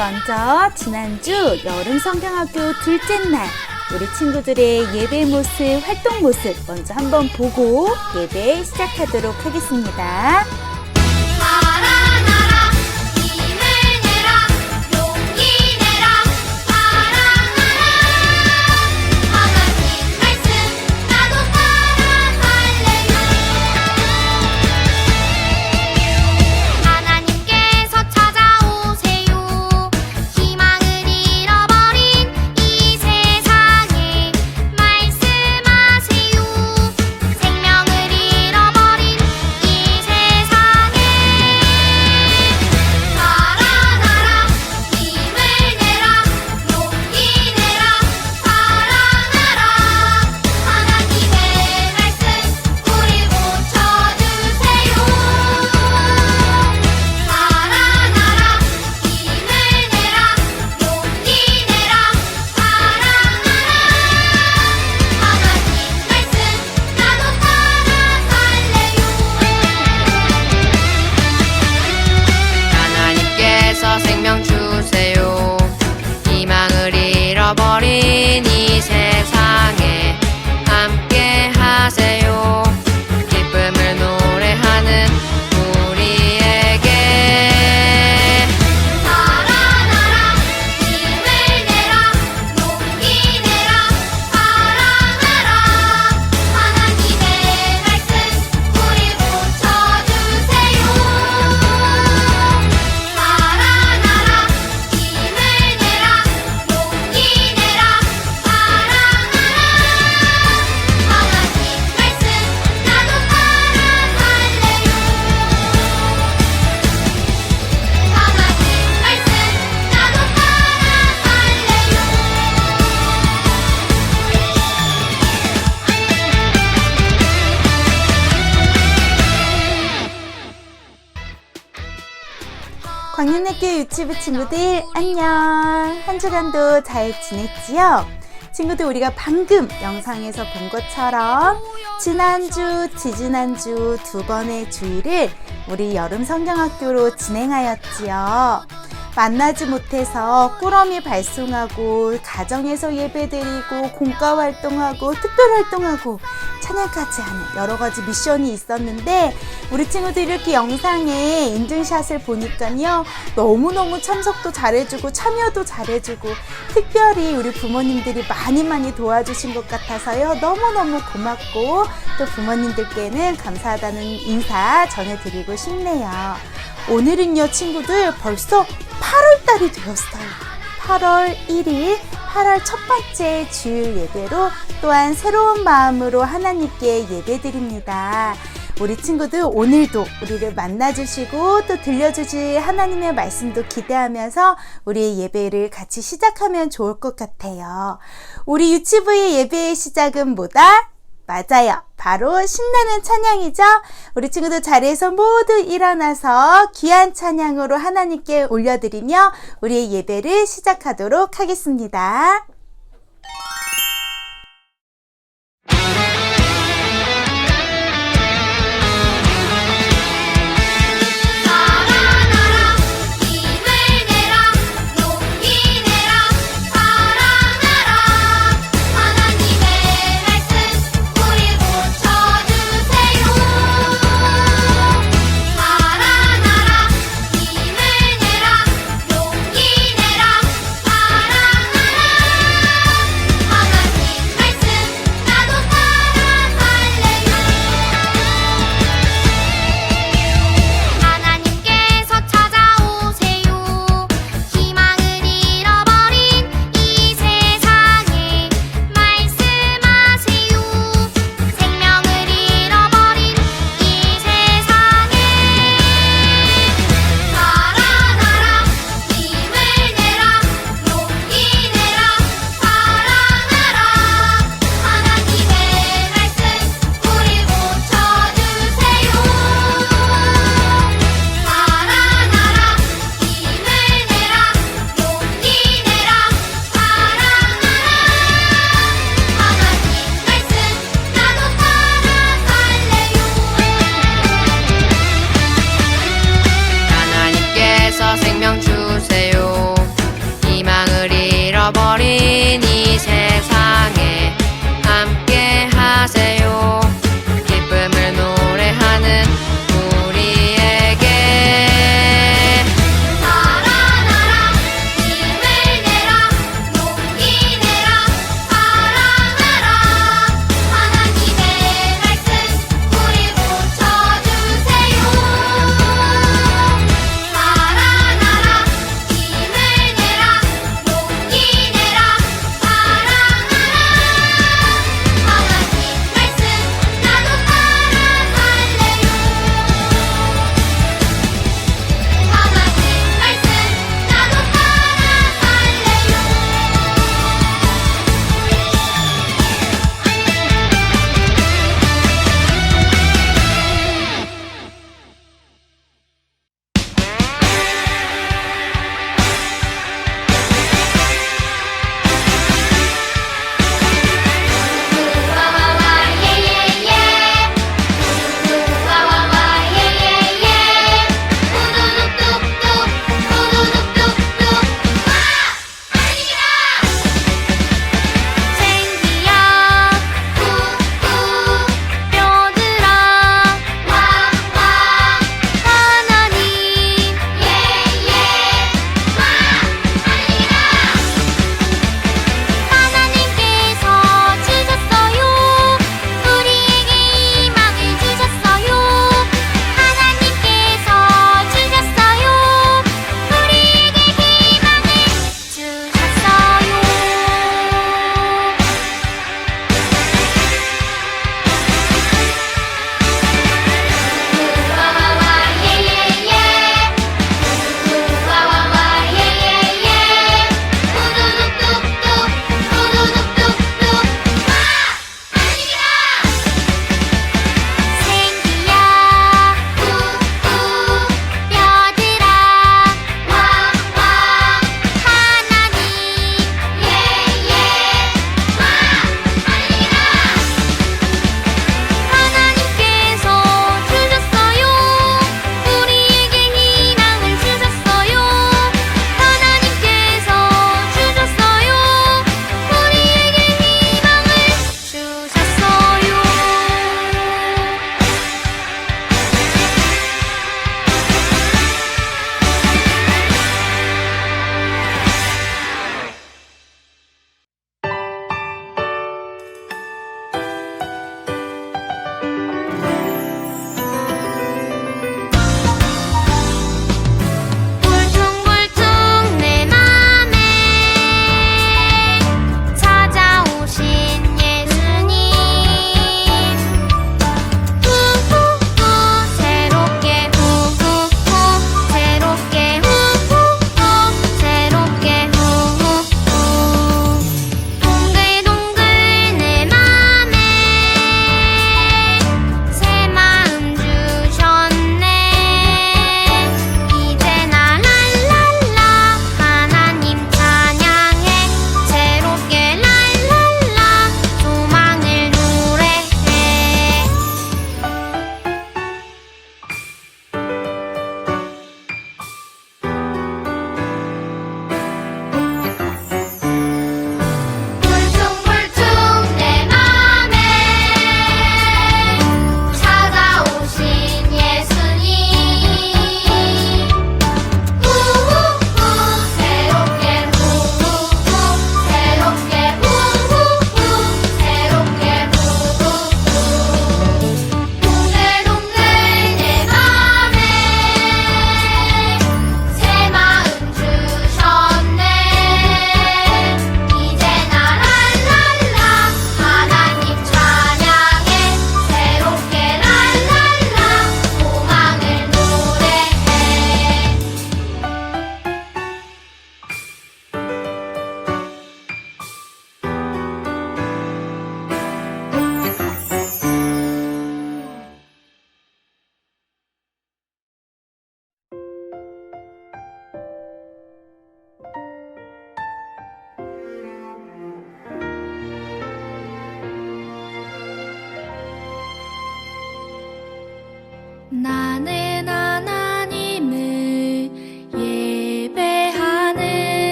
먼저 지난주 여름 성경학교 둘째 날 우리 친구들의 예배 모습, 활동 모습 먼저 한번 보고 예배 시작하도록 하겠습니다. 학교 유치부 친구들 안녕 한 주간도 잘 지냈지요? 친구들 우리가 방금 영상에서 본 것처럼 지난주 지지난주 두 번의 주일을 우리 여름 성경학교로 진행하였지요 만나지 못해서 꾸러미 발송하고 가정에서 예배드리고 공과 활동하고 특별 활동하고 찬양까지 하는 여러 가지 미션이 있었는데 우리 친구들 이렇게 영상에 인증샷을 보니까요 너무너무 참석도 잘해주고 참여도 잘해주고 특별히 우리 부모님들이 많이 많이 도와주신 것 같아서요 너무너무 고맙고 또 부모님들께는 감사하다는 인사 전해드리고 싶네요 오늘은요 친구들 벌써 8월달이 되었어요 8월 1일 8월 첫 번째 주일 예배로 또한 새로운 마음으로 하나님께 예배 드립니다. 우리 친구들 오늘도 우리를 만나주시고 또 들려주실 하나님의 말씀도 기대하면서 우리의 예배를 같이 시작하면 좋을 것 같아요. 우리 유치부의 예배의 시작은 뭐다? 맞아요. 바로 신나는 찬양이죠? 우리 친구들 자리에서 모두 일어나서 귀한 찬양으로 하나님께 올려드리며 우리의 예배를 시작하도록 하겠습니다.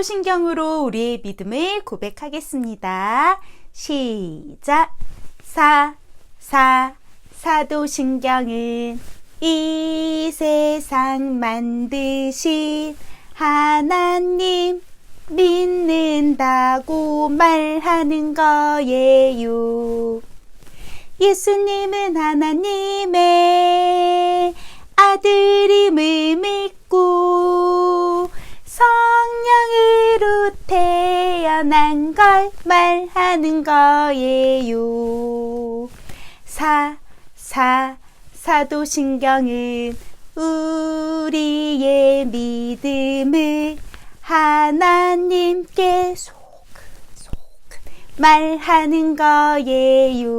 사도신경으로 우리의 믿음을 고백하겠습니다. 시작. 사, 사, 사도신경은 이 세상 만드신 하나님 믿는다고 말하는 거예요. 예수님은 하나님의 아들임을 믿고 성령으로 태어난 걸 말하는 거예요. 사, 사, 사도신경은 우리의 믿음을 하나님께 소금, 소금 말하는 거예요.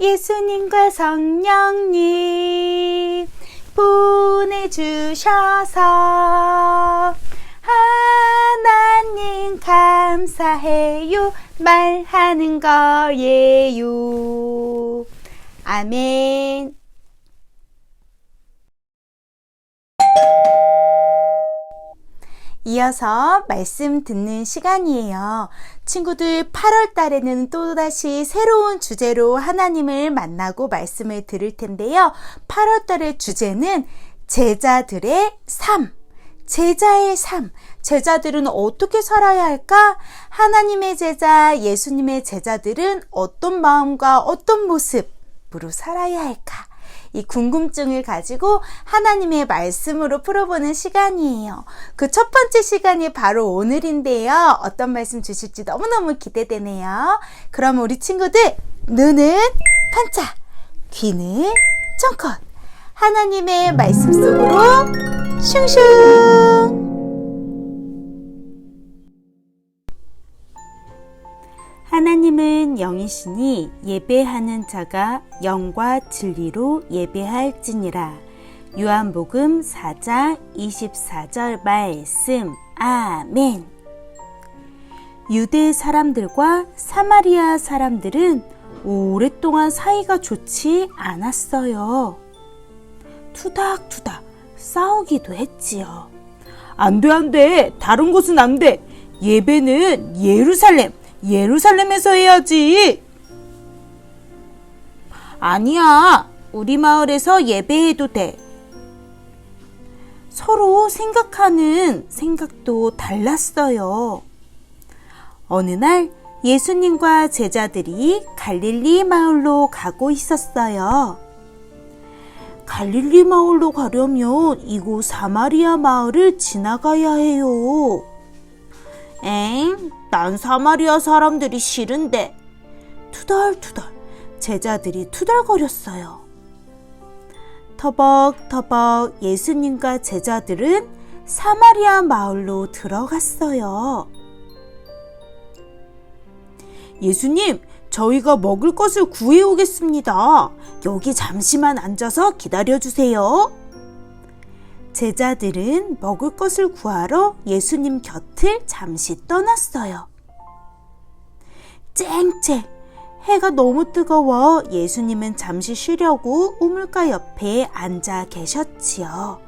예수님과 성령님 보내주셔서 하나님 감사해요 말하는 거예요. 아멘. 이어서 말씀 듣는 시간이에요. 친구들 8월 달에는 또다시 새로운 주제로 하나님을 만나고 말씀을 들을 텐데요. 8월 달의 주제는 제자들의 삶. 제자의 삶. 제자들은 어떻게 살아야 할까? 하나님의 제자, 예수님의 제자들은 어떤 마음과 어떤 모습으로 살아야 할까? 이 궁금증을 가지고 하나님의 말씀으로 풀어보는 시간이에요. 그 첫 번째 시간이 바로 오늘인데요. 어떤 말씀 주실지 너무너무 기대되네요. 그럼 우리 친구들, 눈은 반짝, 귀는 쫑컷. 하나님의 말씀 속으로 슝슝! 하나님은 영이시니 예배하는 자가 영과 진리로 예배할지니라. 요한복음 4장 24절 말씀. 아멘. 유대 사람들과 사마리아 사람들은 오랫동안 사이가 좋지 않았어요. 투닥투닥 싸우기도 했지요. 안 돼, 안 돼. 다른 곳은 안 돼. 예배는 예루살렘, 예루살렘에서 해야지. 아니야. 우리 마을에서 예배해도 돼. 서로 생각하는 생각도 달랐어요. 어느 날 예수님과 제자들이 갈릴리 마을로 가고 있었어요. 갈릴리 마을로 가려면 이곳 사마리아 마을을 지나가야 해요. 엥? 난 사마리아 사람들이 싫은데. 투덜투덜 제자들이 투덜거렸어요. 터벅터벅 예수님과 제자들은 사마리아 마을로 들어갔어요. 예수님, 저희가 먹을 것을 구해오겠습니다. 여기 잠시만 앉아서 기다려주세요. 제자들은 먹을 것을 구하러 예수님 곁을 잠시 떠났어요. 쨍쨍 해가 너무 뜨거워 예수님은 잠시 쉬려고 우물가 옆에 앉아 계셨지요.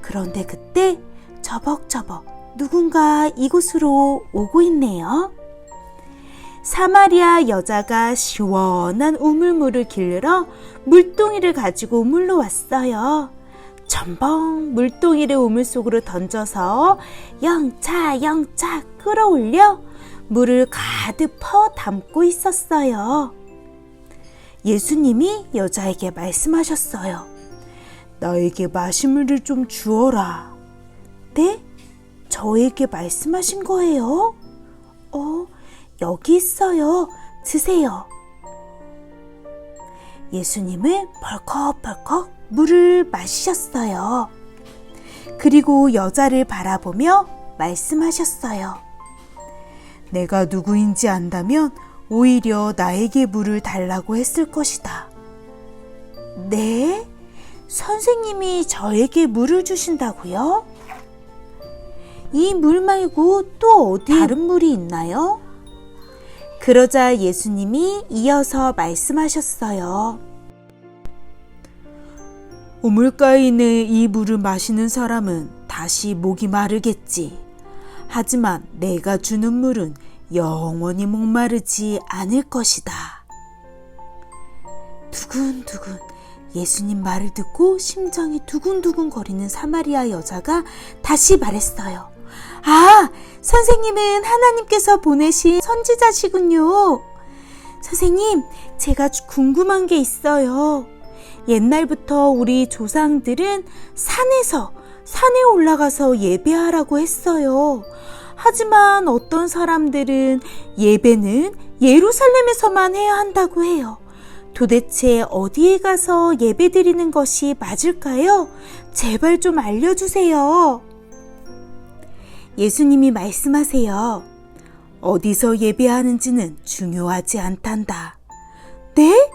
그런데 그때 저벅저벅 누군가 이곳으로 오고 있네요. 사마리아 여자가 시원한 우물물을 길러 물동이를 가지고 우물로 왔어요. 첨벙 물동이를 우물 속으로 던져서 영차 영차 끌어올려 물을 가득 퍼 담고 있었어요. 예수님이 여자에게 말씀하셨어요. 나에게 마시물을 좀 주어라. 네? 저에게 말씀하신 거예요? 어, 여기 있어요. 드세요. 예수님은 벌컥벌컥 물을 마시셨어요. 그리고 여자를 바라보며 말씀하셨어요. 내가 누구인지 안다면 오히려 나에게 물을 달라고 했을 것이다. 네? 선생님이 저에게 물을 주신다고요? 이 물 말고 또 어디 다른 물이 있나요? 그러자 예수님이 이어서 말씀하셨어요. 우물가에 있는 이 물을 마시는 사람은 다시 목이 마르겠지. 하지만 내가 주는 물은 영원히 목마르지 않을 것이다. 두근두근 예수님 말을 듣고 심장이 두근두근 거리는 사마리아 여자가 다시 말했어요. 아, 선생님은 하나님께서 보내신 선지자시군요. 선생님, 제가 궁금한 게 있어요. 옛날부터 우리 조상들은 산에서, 산에 올라가서 예배하라고 했어요. 하지만 어떤 사람들은 예배는 예루살렘에서만 해야 한다고 해요. 도대체 어디에 가서 예배 드리는 것이 맞을까요? 제발 좀 알려주세요. 예수님이 말씀하세요. 어디서 예배하는지는 중요하지 않단다. 네?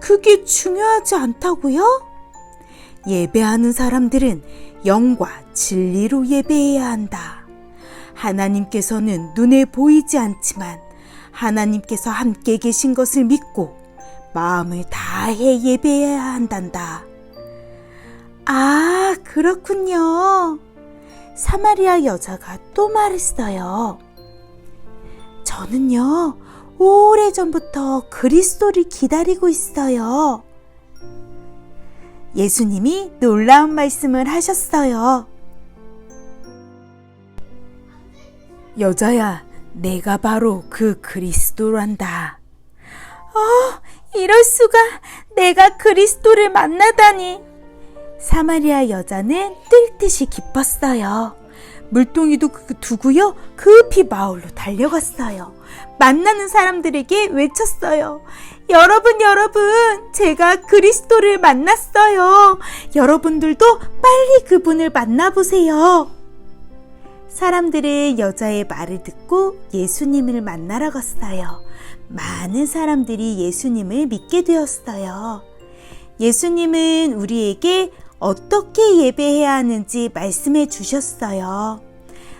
그게 중요하지 않다고요? 예배하는 사람들은 영과 진리로 예배해야 한다. 하나님께서는 눈에 보이지 않지만 하나님께서 함께 계신 것을 믿고 마음을 다해 예배해야 한단다. 아, 그렇군요. 사마리아 여자가 또 말했어요. 저는요, 오래전부터 그리스도를 기다리고 있어요. 예수님이 놀라운 말씀을 하셨어요. 여자야, 내가 바로 그 그리스도란다. 어, 이럴 수가. 내가 그리스도를 만나다니. 사마리아 여자는 뜰 듯이 기뻤어요. 물동이도 그- 두고요. 급히 마을로 달려갔어요. 만나는 사람들에게 외쳤어요. 여러분, 여러분, 제가 그리스도를 만났어요. 여러분들도 빨리 그분을 만나보세요. 사람들은 여자의 말을 듣고 예수님을 만나러 갔어요. 많은 사람들이 예수님을 믿게 되었어요. 예수님은 우리에게 어떻게 예배해야 하는지 말씀해 주셨어요.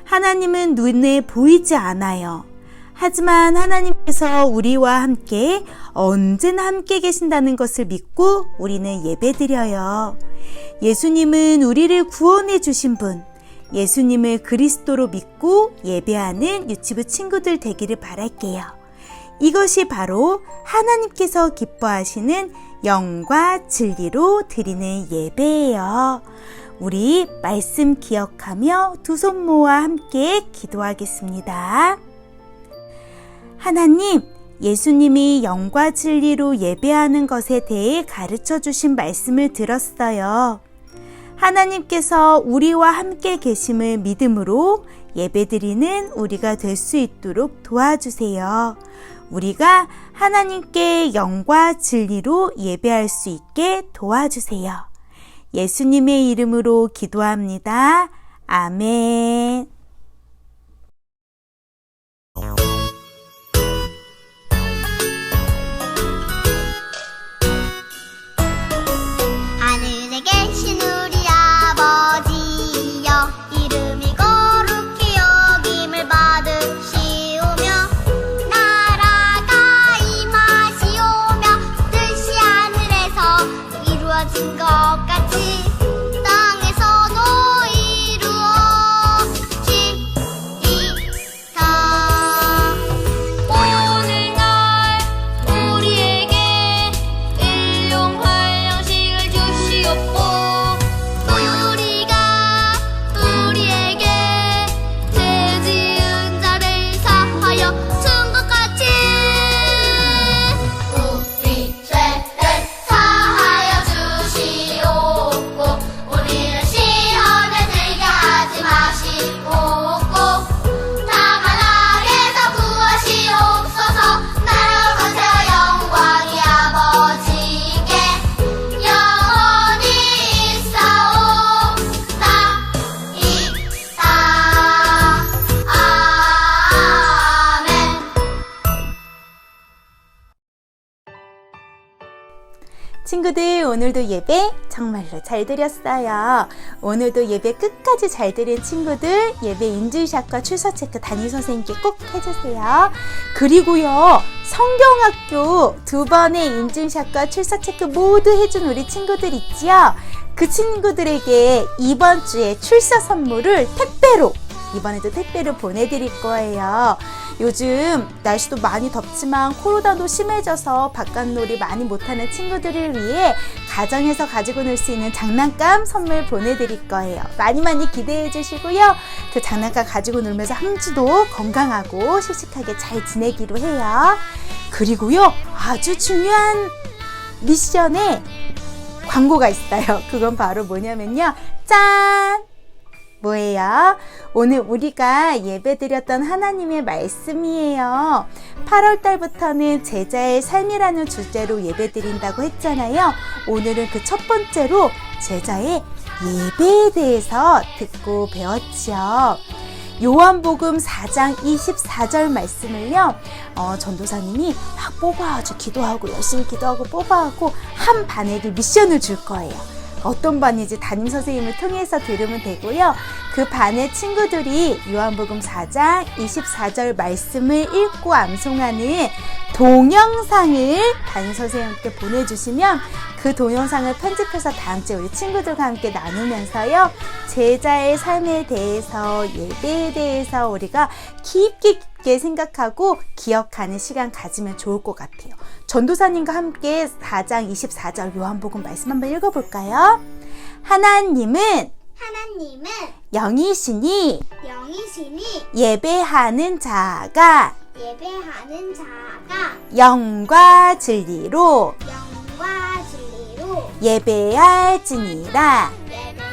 하나님은 눈에 보이지 않아요. 하지만 하나님께서 우리와 함께 언제나 함께 계신다는 것을 믿고 우리는 예배드려요. 예수님은 우리를 구원해 주신 분, 예수님을 그리스도로 믿고 예배하는 유치부 친구들 되기를 바랄게요. 이것이 바로 하나님께서 기뻐하시는 영과 진리로 드리는 예배예요. 우리 말씀 기억하며 두 손 모아 함께 기도하겠습니다. 하나님, 예수님이 영과 진리로 예배하는 것에 대해 가르쳐 주신 말씀을 들었어요. 하나님께서 우리와 함께 계심을 믿음으로 예배드리는 우리가 될 수 있도록 도와주세요. 우리가 하나님께 영과 진리로 예배할 수 있게 도와주세요. 예수님의 이름으로 기도합니다. 아멘. 오늘도 예배 정말로 잘 드렸어요. 오늘도 예배 끝까지 잘 드린 친구들 예배 인증샷과 출석 체크 담임 선생님께 꼭 해주세요. 그리고요 성경학교 두 번의 인증샷과 출석 체크 모두 해준 우리 친구들 있지요. 그 친구들에게 이번 주에 출석 선물을 택배로 이번에도 택배로 보내드릴 거예요. 요즘 날씨도 많이 덥지만 코로나도 심해져서 바깥놀이 많이 못하는 친구들을 위해 가정에서 가지고 놀 수 있는 장난감 선물 보내드릴 거예요. 많이 많이 기대해 주시고요. 그 장난감 가지고 놀면서 한 주도 건강하고 씩씩하게 잘 지내기로 해요. 그리고요, 아주 중요한 미션에 광고가 있어요. 그건 바로 뭐냐면요. 짠! 뭐예요? 오늘 우리가 예배드렸던 하나님의 말씀이에요. 8월 달부터는 제자의 삶이라는 주제로 예배드린다고 했잖아요. 오늘은 그 첫 번째로 제자의 예배에 대해서 듣고 배웠지요. 요한복음 4장 24절 말씀을요, 어, 전도사님이 막 뽑아가지고 기도하고 열심히 기도하고 뽑아가고 한 반에게 미션을 줄 거예요. 어떤 반인지 담임 선생님을 통해서 들으면 되고요. 그 반의 친구들이 요한복음 4장 24절 말씀을 읽고 암송하는 동영상을 담임 선생님께 보내주시면 그 동영상을 편집해서 다음 주에 우리 친구들과 함께 나누면서요. 제자의 삶에 대해서 예배에 대해서 우리가 깊게 깊게 생각하고 기억하는 시간 가지면 좋을 것 같아요. 전도사님과 함께 4장 24절 요한복음 말씀 한번 읽어볼까요? 하나님은 하나님은 영이시니 영이시니 예배하는 자가 예배하는 자가 영과 진리로 영과 진리로 예배할지니라. 예배할지니라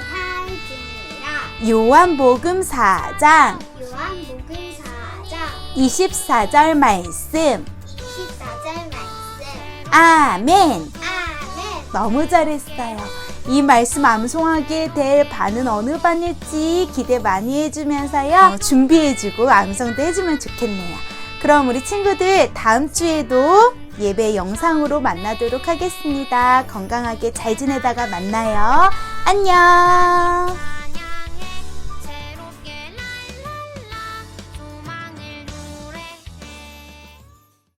요한복음 4장 요한복음 4장 24절 말씀. 24절 말씀 아멘. 아멘 너무 잘했어요. 이 말씀 암송하게 될 반은 어느 반일지 기대 많이 해주면서요. 준비해주고 암송도 해주면 좋겠네요. 그럼 우리 친구들 다음 주에도 예배 영상으로 만나도록 하겠습니다. 건강하게 잘 지내다가 만나요. 안녕.